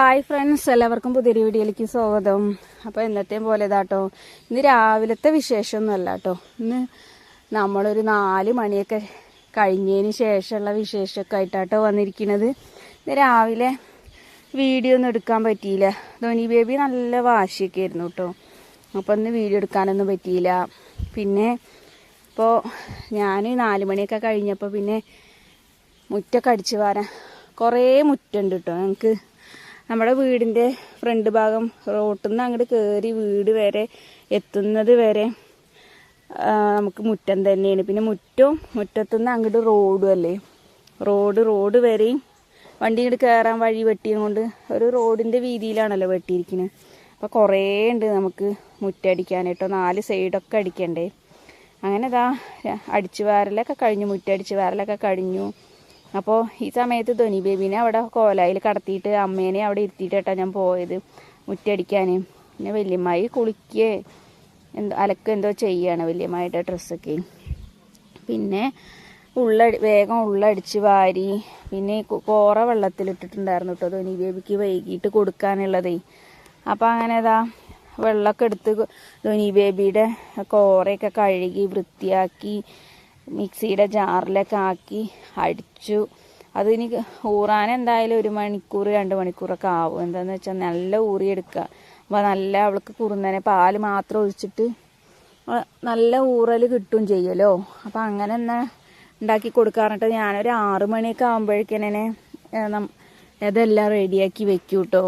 Hi friends എല്ലാവർക്കും പുതിയൊരു വീഡിയോയിലേക്ക് സ്വാഗതം. അപ്പോൾ എന്നത്തെയും പോലെ ഇതാട്ടോ ഇന്ന് രാവിലത്തെ വിശേഷമൊന്നുമല്ല കേട്ടോ ഇന്ന് നമ്മളൊരു നാല് മണിയൊക്കെ കഴിഞ്ഞതിന് ശേഷമുള്ള വിശേഷമൊക്കെ ആയിട്ടാട്ടോ വന്നിരിക്കുന്നത് ഇന്ന് രാവിലെ വീഡിയോ ഒന്നും എടുക്കാൻ പറ്റിയില്ല. ധോനി ബേബി നല്ല വാശിയൊക്കെ ആയിരുന്നു കേട്ടോ അപ്പോൾ ഇന്ന് വീഡിയോ എടുക്കാനൊന്നും പറ്റിയില്ല. പിന്നെ ഇപ്പോൾ ഞാൻ നാല് മണിയൊക്കെ കഴിഞ്ഞപ്പോൾ പിന്നെ മുറ്റൊക്കെ അടിച്ചു വാരാൻ കുറേ മുറ്റുണ്ട് കേട്ടോ ഞങ്ങൾക്ക് നമ്മുടെ വീടിന്റെ ഫ്രണ്ട് ഭാഗം റോട്ടിൽ നിന്ന് അങ്ങോട്ട് കയറി വീട് വരെ എത്തുന്നത് വരെ നമുക്ക് മുറ്റം തന്നെയാണ്. പിന്നെ മുറ്റവും മുറ്റത്തുനിന്ന് അങ്ങോട്ട് റോഡും അല്ലേ? റോഡ് റോഡ് വരെയും വണ്ടി ഇങ്ങോട്ട് കയറാൻ വഴി വെട്ടിയതുകൊണ്ട് ഒരു റോഡിന്റെ വീതിയിലാണല്ലോ വെട്ടിയിരിക്കുന്നത് അപ്പോൾ കുറേ ഉണ്ട് നമുക്ക് മുറ്റടിക്കാനായിട്ടോ. നാല് സൈഡൊക്കെ അടിക്കണ്ടേ? അങ്ങനെ ഇതാ അടിച്ചു വാരലൊക്കെ കഴിഞ്ഞു മുറ്റടിച്ച് വാരലൊക്കെ കഴിഞ്ഞു. അപ്പോൾ ഈ സമയത്ത് ധോനി ബേബിനെ അവിടെ കോലായിൽ കടത്തിയിട്ട് അമ്മേനെ അവിടെ ഇരുത്തിയിട്ടാണ് ഞാൻ പോയത് മുറ്റടിക്കാൻ പിന്നെ വല്യമ്മായി കുളിക്കുക എന്തോ അലക്ക് എന്തോ ചെയ്യാണ് വല്യമ്മായിട്ട് ഡ്രസ്സൊക്കെ. പിന്നെ ഉള്ള വേഗം ഉള്ളടിച്ച് വാരി പിന്നെ കോറ വെള്ളത്തിലിട്ടിട്ടുണ്ടായിരുന്നു കേട്ടോ ധോനി ബേബിക്ക് വൈകിട്ട് കൊടുക്കാനുള്ളതേ. അപ്പോൾ അങ്ങനെ ഇതാ വെള്ളമൊക്കെ എടുത്ത് ധോനി ബേബിയുടെ കോറയൊക്കെ കഴുകി വൃത്തിയാക്കി മിക്സിയുടെ ജാറിലൊക്കെ ആക്കി അടിച്ചു. അതിനി ഊറാൻ എന്തായാലും ഒരു മണിക്കൂർ രണ്ട് മണിക്കൂറൊക്കെ ആവും. എന്താണെന്ന് വെച്ചാൽ നല്ല ഊറിയെടുക്കുക അപ്പോൾ നല്ല അവൾക്ക് കുറുന്നനെ പാൽ മാത്രം ഒഴിച്ചിട്ട് നല്ല ഊറൽ കിട്ടും ചെയ്യുമല്ലോ അപ്പോൾ അങ്ങനെ എന്നാ ഉണ്ടാക്കി കൊടുക്കാറുണ്ട് ഞാനൊരു ആറു മണിയൊക്കെ ആകുമ്പോഴേക്കിനെ ഇതെല്ലാം റെഡിയാക്കി വെക്കും കേട്ടോ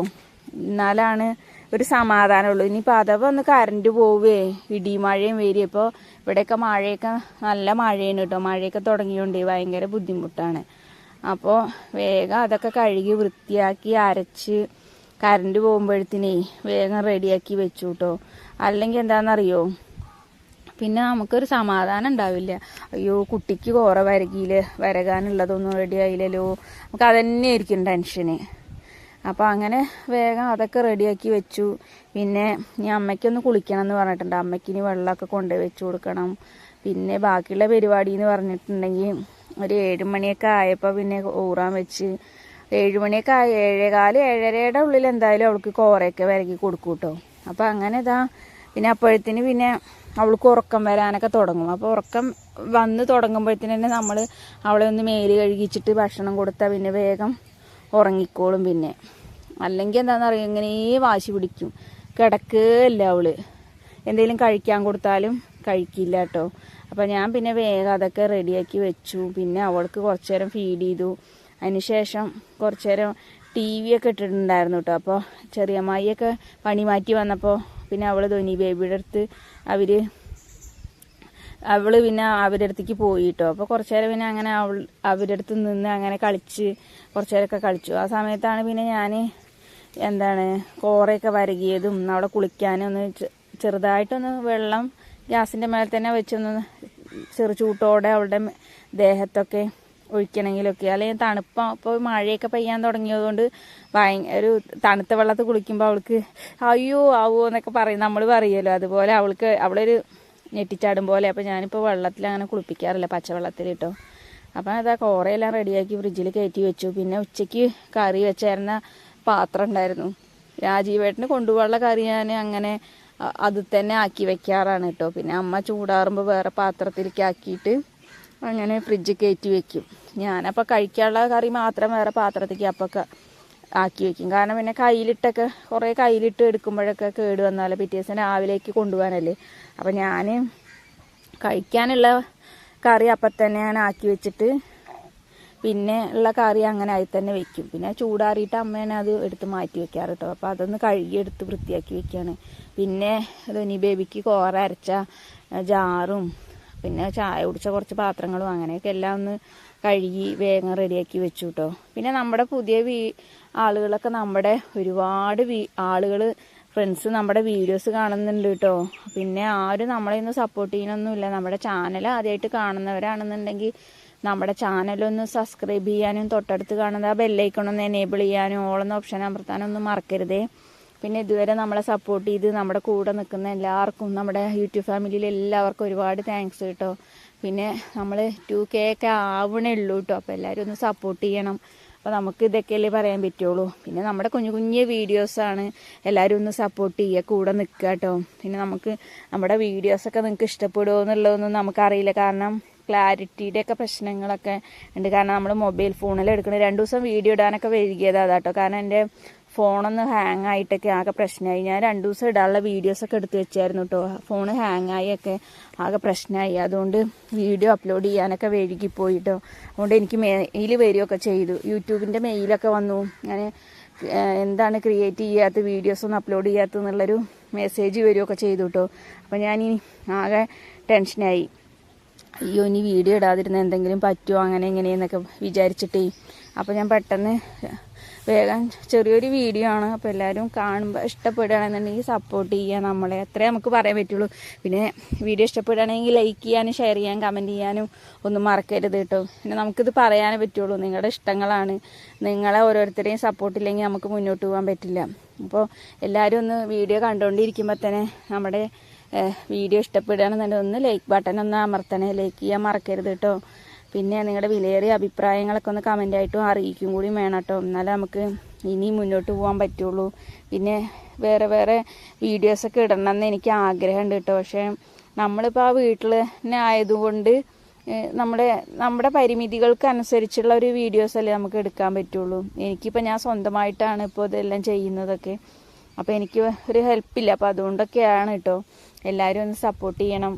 എന്നാലാണ് ഒരു സമാധാനമുള്ളൂ. ഇനിയിപ്പോൾ അഥവാ ഒന്ന് കറണ്ട് പോവേ. ഇടിമഴയും വരിക. ഇപ്പോൾ ഇവിടെയൊക്കെ മഴയൊക്കെ നല്ല മഴയാണ് കേട്ടോ. മഴയൊക്കെ തുടങ്ങിയോണ്ട് ഭയങ്കര ബുദ്ധിമുട്ടാണ്. അപ്പോൾ വേഗം അതൊക്കെ കഴുകി വൃത്തിയാക്കി അരച്ച് കറണ്ട് പോകുമ്പോഴത്തേനേ വേഗം റെഡിയാക്കി വെച്ചു കേട്ടോ. അല്ലെങ്കിൽ എന്താണെന്നറിയോ? പിന്നെ നമുക്കൊരു സമാധാനം ഉണ്ടാവില്ല. അയ്യോ കുട്ടിക്ക് കോറ വരകിയില്ലേ? വരകാനുള്ളതൊന്നും റെഡി ആയില്ലല്ലോ. നമുക്ക് അതന്നെ ആയിരിക്കും ടെൻഷന്. അപ്പോൾ അങ്ങനെ വേഗം അതൊക്കെ റെഡിയാക്കി വെച്ചു. പിന്നെ ഇനി അമ്മയ്ക്കൊന്ന് കുളിക്കണം എന്ന് പറഞ്ഞിട്ടുണ്ട്. അമ്മയ്ക്ക് ഇനി വെള്ളമൊക്കെ കൊണ്ടുപോയി വെച്ച് കൊടുക്കണം. പിന്നെ ബാക്കിയുള്ള പരിപാടി എന്ന് പറഞ്ഞിട്ടുണ്ടെങ്കിൽ ഒരു ഏഴ് മണിയൊക്കെ ആയപ്പോൾ പിന്നെ ഊറാൻ വെച്ച്. ഏഴ് മണിയൊക്കെ ആയി. ഏഴേകാൽ ഏഴരയുടെ ഉള്ളിൽ എന്തായാലും അവൾക്ക് കോറയൊക്കെ വരക്കി കൊടുക്കും കേട്ടോ അപ്പോൾ അങ്ങനെ ഇതാ. പിന്നെ അപ്പോഴത്തിന് പിന്നെ അവൾക്ക് ഉറക്കം വരാനൊക്കെ തുടങ്ങും. അപ്പോൾ ഉറക്കം വന്ന് തുടങ്ങുമ്പോഴത്തേന് തന്നെ നമ്മൾ അവളെ ഒന്ന് മേൽ കഴുകിച്ചിട്ട് ഭക്ഷണം കൊടുത്താൽ പിന്നെ വേഗം ഉറങ്ങിക്കോളും പിന്നെ. അല്ലെങ്കിൽ എന്താണെന്ന് അറിയാം? ഇങ്ങനെ വാശി പിടിക്കും. കിടക്കുകയല്ല അവൾ. എന്തെങ്കിലും കഴിക്കാൻ കൊടുത്താലും കഴിക്കില്ല കേട്ടോ അപ്പം ഞാൻ പിന്നെ വേഗം അതൊക്കെ റെഡിയാക്കി വെച്ചു. പിന്നെ അവൾക്ക് കുറച്ച് നേരം ഫീഡ് ചെയ്തു. അതിനുശേഷം കുറച്ച് നേരം ടി വി ഒക്കെ ഇട്ടിട്ടുണ്ടായിരുന്നു കേട്ടോ അപ്പോൾ ചെറിയമ്മായിയൊക്കെ പണി മാറ്റി വന്നപ്പോൾ പിന്നെ അവൾ ധോനി ബേബിയുടെ അടുത്ത് അവർ അവൾ പിന്നെ അവരുടെ അടുത്തേക്ക് പോയിട്ടോ. അപ്പോൾ കുറച്ച് നേരം പിന്നെ അങ്ങനെ അവൾ അവരുടെ അടുത്ത് നിന്ന് അങ്ങനെ കളിച്ച് കുറച്ചു നേരമൊക്കെ കളിച്ചു. ആ സമയത്താണ് പിന്നെ ഞാൻ എന്താണ് കോറയൊക്കെ വരകിയതും അവിടെ കുളിക്കാനും ഒന്ന് ചെറുതായിട്ടൊന്ന് വെള്ളം ഗ്യാസിന്റെ മേലെ തന്നെ വെച്ചൊന്ന് ചെറു ചൂട്ടോടെ അവളുടെ ദേഹത്തൊക്കെ ഒഴിക്കണമെങ്കിലൊക്കെ അല്ലെങ്കിൽ തണുപ്പം ഇപ്പോൾ മഴയൊക്കെ പെയ്യാൻ തുടങ്ങിയതുകൊണ്ട് ഭയങ്കര ഒരു തണുത്ത വെള്ളത്തിൽ കുളിക്കുമ്പോൾ അവൾക്ക് അയ്യോ ആവോ എന്നൊക്കെ പറയും. നമ്മൾ പറയുമല്ലോ അതുപോലെ അവൾക്ക് അവളൊരു ഞെട്ടിച്ചാടും പോലെ. അപ്പോൾ ഞാനിപ്പോൾ വെള്ളത്തിൽ അങ്ങനെ കുളിപ്പിക്കാറില്ല പച്ചവെള്ളത്തിൽ കേട്ടോ അപ്പം അതാ കോറയെല്ലാം റെഡിയാക്കി ഫ്രിഡ്ജിൽ കയറ്റി വെച്ചു. പിന്നെ ഉച്ചയ്ക്ക് കറി വെച്ചായിരുന്ന പാത്രം ഉണ്ടായിരുന്നു. രാജീവേട്ടന് കൊണ്ടുപോകാനുള്ള കറി ഞാൻ അങ്ങനെ അത് തന്നെ ആക്കി വെക്കാറാണ് കേട്ടോ പിന്നെ അമ്മ ചൂടാറുമ്പോൾ വേറെ പാത്രത്തിലേക്ക് ആക്കിയിട്ട് അങ്ങനെ ഫ്രിഡ്ജ് കയറ്റി വെക്കും. ഞാനപ്പോൾ കഴിക്കാനുള്ള കറി മാത്രം വേറെ പാത്രത്തേക്ക് അപ്പോൾ ആക്കി വെക്കും. കാരണം പിന്നെ കയ്യിലിട്ടൊക്കെ കുറേ കയ്യിലിട്ട് എടുക്കുമ്പോഴൊക്കെ കേട് വന്നാലേ പിറ്റേ ദിവസം രാവിലേക്ക് കൊണ്ടുപോകാനല്ലേ. അപ്പം ഞാൻ കഴിക്കാനുള്ള കറി അപ്പം തന്നെ ഞാൻ ആക്കി വെച്ചിട്ട് പിന്നെ ഉള്ള കറി അങ്ങനെ ആയി തന്നെ വെക്കും. പിന്നെ ചൂടാറിയിട്ട് അമ്മേനെ അത് എടുത്ത് മാറ്റി വെക്കാറ് കേട്ടോ അപ്പോൾ അതൊന്ന് കഴുകിയെടുത്ത് വൃത്തിയാക്കി വെക്കുകയാണ് പിന്നെ ധനി ബേബിക്ക് കോറ അരച്ച ജാറും പിന്നെ ചായ കുടിച്ച കുറച്ച് പാത്രങ്ങളും അങ്ങനെയൊക്കെ എല്ലാം ഒന്ന് കഴുകി വേഗം റെഡിയാക്കി വെച്ചു കേട്ടോ പിന്നെ നമ്മുടെ പുതിയ വീ ആളുകളൊക്കെ നമ്മുടെ ഒരുപാട് വീ ആളുകൾ ഫ്രണ്ട്സ് നമ്മുടെ വീഡിയോസ് കാണുന്നുണ്ട് കേട്ടോ പിന്നെ ആരും നമ്മളെ ഒന്നും സപ്പോർട്ട് ചെയ്യാനൊന്നുമില്ല നമ്മുടെ ചാനൽ ആദ്യമായിട്ട് കാണുന്നവരാണെന്നുണ്ടെങ്കിൽ നമ്മുടെ ചാനലൊന്ന് സബ്സ്ക്രൈബ് ചെയ്യാനും തൊട്ടടുത്ത് കാണുന്ന ആ ബെല്ലൈക്കണൊന്ന് എനേബിൾ ചെയ്യാനും ഓളെന്ന ഓപ്ഷൻ അമർത്താനൊന്നും മറക്കരുതേ. പിന്നെ ഇതുവരെ നമ്മളെ സപ്പോർട്ട് ചെയ്ത് നമ്മുടെ കൂടെ നിൽക്കുന്ന എല്ലാവർക്കും നമ്മുടെ യൂട്യൂബ് ഫാമിലിയിൽ എല്ലാവർക്കും ഒരുപാട് താങ്ക്സ് കേട്ടോ പിന്നെ നമ്മൾ ടു കെ ഒക്കെ ആവണേ ഉള്ളൂ കേട്ടോ അപ്പോൾ എല്ലാവരും ഒന്ന് സപ്പോർട്ട് ചെയ്യണം. അപ്പോൾ നമുക്ക് ഇതൊക്കെയല്ലേ പറയാൻ പറ്റുള്ളൂ. പിന്നെ നമ്മുടെ കുഞ്ഞു കുഞ്ഞു വീഡിയോസാണ് എല്ലാവരും ഒന്ന് സപ്പോർട്ട് ചെയ്യുക കൂടെ നിൽക്കുക കേട്ടോ പിന്നെ നമുക്ക് നമ്മുടെ വീഡിയോസൊക്കെ നിങ്ങൾക്ക് ഇഷ്ടപ്പെടുമോ എന്നുള്ളതൊന്നും നമുക്കറിയില്ല. കാരണം ക്ലാരിറ്റിയുടെ ഒക്കെ പ്രശ്നങ്ങളൊക്കെ ഉണ്ട്. കാരണം നമ്മൾ മൊബൈൽ ഫോണിൽ എടുക്കുന്നത് രണ്ട് ദിവസം വീഡിയോ ഇടാനൊക്കെ വൈകിയതാണ് കേട്ടോ കാരണം എന്റെ ഫോണൊന്ന് ഹാങ് ആയിട്ടൊക്കെ ആകെ പ്രശ്നമായി. ഞാൻ രണ്ട് ദിവസം ഇടാനുള്ള വീഡിയോസൊക്കെ എടുത്ത് വെച്ചായിരുന്നു കേട്ടോ ഫോണ് ഹാങ് ആയി ഒക്കെ ആകെ പ്രശ്നമായി. അതുകൊണ്ട് വീഡിയോ അപ്ലോഡ് ചെയ്യാനൊക്കെ വൈകിപ്പോയി കേട്ടോ അതുകൊണ്ട് എനിക്ക് മെയിൽ വരികയൊക്കെ ചെയ്തു. യൂട്യൂബിന്റെ മെയിലൊക്കെ വന്നു. ഞാൻ എന്താണ് ക്രിയേറ്റ് ചെയ്യാത്ത വീഡിയോസൊന്നും അപ്ലോഡ് ചെയ്യാത്ത എന്നുള്ളൊരു മെസ്സേജ് വരികയൊക്കെ ചെയ്തു കേട്ടോ അപ്പോൾ ഇനി ആകെ ടെൻഷനായി അയ്യോ ഇനി വീഡിയോ ഇടാതിരുന്ന എന്തെങ്കിലും പറ്റുമോ അങ്ങനെ എങ്ങനെയെന്നൊക്കെ വിചാരിച്ചിട്ടേ അപ്പോൾ ഞാൻ പെട്ടെന്ന് വേഗം ചെറിയൊരു വീഡിയോ ആണ്. അപ്പോൾ എല്ലാവരും കാണുമ്പോൾ ഇഷ്ടപ്പെടുകയാണെന്നുണ്ടെങ്കിൽ സപ്പോർട്ട് ചെയ്യുക നമ്മളെ. അത്രേ നമുക്ക് പറയാൻ പറ്റുള്ളൂ. പിന്നെ വീഡിയോ ഇഷ്ടപ്പെടുകയാണെങ്കിൽ ലൈക്ക് ചെയ്യാനും ഷെയർ ചെയ്യാൻ കമന്റ് ചെയ്യാനും ഒന്നും മറക്കരുത് കേട്ടോ. പിന്നെ നമുക്കിത് പറയാനേ പറ്റുള്ളൂ. നിങ്ങളുടെ ഇഷ്ടങ്ങളാണ്. നിങ്ങളെ ഓരോരുത്തരെയും സപ്പോർട്ട് ഇല്ലെങ്കിൽ നമുക്ക് മുന്നോട്ട് പോകാൻ പറ്റില്ല. അപ്പോൾ എല്ലാവരും ഒന്ന് വീഡിയോ കണ്ടുകൊണ്ടിരിക്കുമ്പോൾ തന്നെ നമ്മുടെ വീഡിയോ ഇഷ്ടപ്പെടുകയാണെന്നുണ്ടെങ്കിൽ ഒന്ന് ലൈക്ക് ബട്ടൺ ഒന്ന് അമർത്തണേ. ലൈക്ക് ചെയ്യാൻ മറക്കരുത് കേട്ടോ. പിന്നെ നിങ്ങളുടെ വിലയേറിയ അഭിപ്രായങ്ങളൊക്കെ ഒന്ന് കമന്റ് ആയിട്ടും അറിയിക്കും കൂടി വേണം കേട്ടോ. എന്നാലേ നമുക്ക് ഇനി മുന്നോട്ട് പോകാൻ പറ്റുള്ളൂ. പിന്നെ വേറെ വേറെ വീഡിയോസൊക്കെ എന്ന് എനിക്ക് ആഗ്രഹമുണ്ട് കേട്ടോ. പക്ഷേ നമ്മളിപ്പോൾ ആ വീട്ടിൽ തന്നെ ആയതുകൊണ്ട് നമ്മുടെ നമ്മുടെ പരിമിതികൾക്ക് അനുസരിച്ചുള്ള ഒരു വീഡിയോസ് അല്ലേ നമുക്ക് എടുക്കാൻ പറ്റുള്ളൂ. എനിക്കിപ്പോൾ ഞാൻ സ്വന്തമായിട്ടാണ് ഇപ്പോൾ ഇതെല്ലാം ചെയ്യുന്നതൊക്കെ. അപ്പോൾ എനിക്ക് ഒരു ഹെൽപ്പില്ല അപ്പോൾ അതുകൊണ്ടൊക്കെയാണ് കേട്ടോ. എല്ലാവരും ഒന്ന് സപ്പോർട്ട് ചെയ്യണം.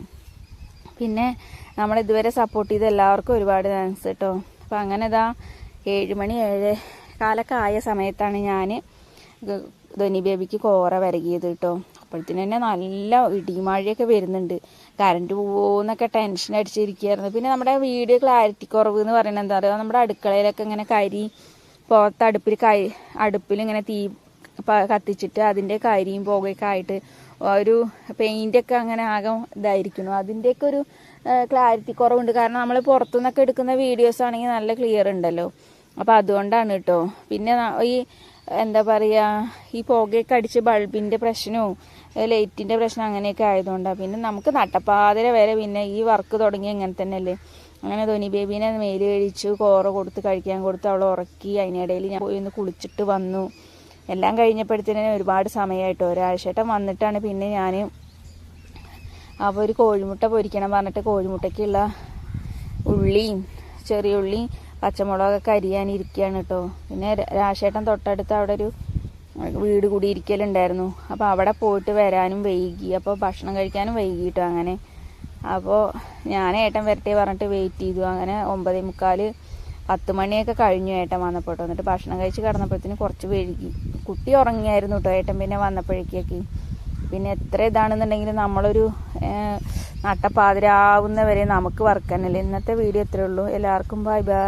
പിന്നെ നമ്മൾ ഇതുവരെ സപ്പോർട്ട് ചെയ്ത എല്ലാവർക്കും ഒരുപാട് താങ്ക്സ് കേട്ടോ അപ്പോൾ അങ്ങനെ ഇതാ ഏഴ് മണി ഏഴ് കാലൊക്കെ ആയ സമയത്താണ് ഞാൻ ധനി ബേബിക്ക് കോറ വരകിയത് കേട്ടോ അപ്പോഴത്തേന് തന്നെ നല്ല ഇടിമഴയൊക്കെ വരുന്നുണ്ട്. കറണ്ട് പോകുമെന്നൊക്കെ ടെൻഷൻ അടിച്ചിരിക്കുകയായിരുന്നു പിന്നെ നമ്മുടെ വീഡിയോ ക്ലാരിറ്റി കുറവ് എന്ന് പറയുന്നത് എന്താ പറയുക നമ്മുടെ അടുക്കളയിലൊക്കെ ഇങ്ങനെ കരി പുറത്ത് അടുപ്പിൽ കൈ അടുപ്പിൽ ഇങ്ങനെ തീ കത്തിച്ചിട്ട് അതിന്റെ കരിയും പുകയൊക്കെ ആയിട്ട് ഒരു പെയിന്റൊക്കെ അങ്ങനെ ആകെ ഇതായിരിക്കുന്നു. അതിന്റെയൊക്കെ ഒരു ക്ലാരിറ്റി കുറവുണ്ട്. കാരണം നമ്മൾ പുറത്തുനിന്നൊക്കെ എടുക്കുന്ന വീഡിയോസ് ആണെങ്കിൽ നല്ല ക്ലിയർ ഉണ്ടല്ലോ. അപ്പോൾ അതുകൊണ്ടാണ് കേട്ടോ പിന്നെ ഈ എന്താ പറയുക ഈ പുകയൊക്കെ അടിച്ച് ബൾബിന്റെ പ്രശ്നവും ലൈറ്റിന്റെ പ്രശ്നം അങ്ങനെയൊക്കെ ആയതുകൊണ്ടാണ് പിന്നെ നമുക്ക് നട്ടപ്പാതിര വരെ പിന്നെ ഈ വർക്ക് തുടങ്ങി അങ്ങനെ തന്നെയല്ലേ. അങ്ങനെ ധോനി ബേബീനെ മേൽ കഴിച്ചു കോറ കൊടുത്ത് കഴിക്കാൻ കൊടുത്ത് അവളെ ഉറക്കി അതിനിടയിൽ ഞാൻ പോയി ഒന്ന് കുളിച്ചിട്ട് വന്നു. എല്ലാം കഴിഞ്ഞപ്പോഴത്തേനും ഒരുപാട് സമയമായിട്ടോ ഒരാഴ്ചേട്ടൻ വന്നിട്ടാണ് പിന്നെ ഞാൻ അപ്പോൾ ഒരു കോഴിമുട്ട പൊരിക്കണം പറഞ്ഞിട്ട് കോഴിമുട്ടയ്ക്കുള്ള ഉള്ളിയും ചെറിയ ഉള്ളിയും പച്ചമുളകൊക്കെ അരിയാനിരിക്കുകയാണ് കേട്ടോ. പിന്നെ രാശേട്ടൻ തൊട്ടടുത്ത് അവിടെ ഒരു വീട് കൂടി ഇരിക്കലുണ്ടായിരുന്നു അപ്പോൾ അവിടെ പോയിട്ട് വരാനും വൈകി. അപ്പോൾ ഭക്ഷണം കഴിക്കാനും വൈകിട്ടോ അങ്ങനെ. അപ്പോൾ ഞാൻ ഏട്ടൻ വരട്ടെ പറഞ്ഞിട്ട് വെയിറ്റ് ചെയ്തു. അങ്ങനെ ഒമ്പതേ മുക്കാൽ പത്ത് മണിയൊക്കെ കഴിഞ്ഞു ഏട്ടൻ വന്നപ്പോൾ കേട്ടോ എന്നിട്ട് ഭക്ഷണം കഴിച്ച് കിടന്നപ്പോഴത്തേന് കുറച്ച് വൈകി. കുട്ടി ഉറങ്ങിയായിരുന്നു കേട്ടോ ഏട്ടൻ പിന്നെ വന്നപ്പോഴേക്കൊക്കെ. പിന്നെ എത്ര ഇതാണെന്നുണ്ടെങ്കിലും നമ്മളൊരു നട്ടപ്പാതിരാവുന്ന വരെ നമുക്ക് വർക്ക് തന്നെയല്ലേ ഇന്നത്തെ വീഡിയോ ഇത്രയേ ഉള്ളൂ. എല്ലാവർക്കും ബൈ ബൈ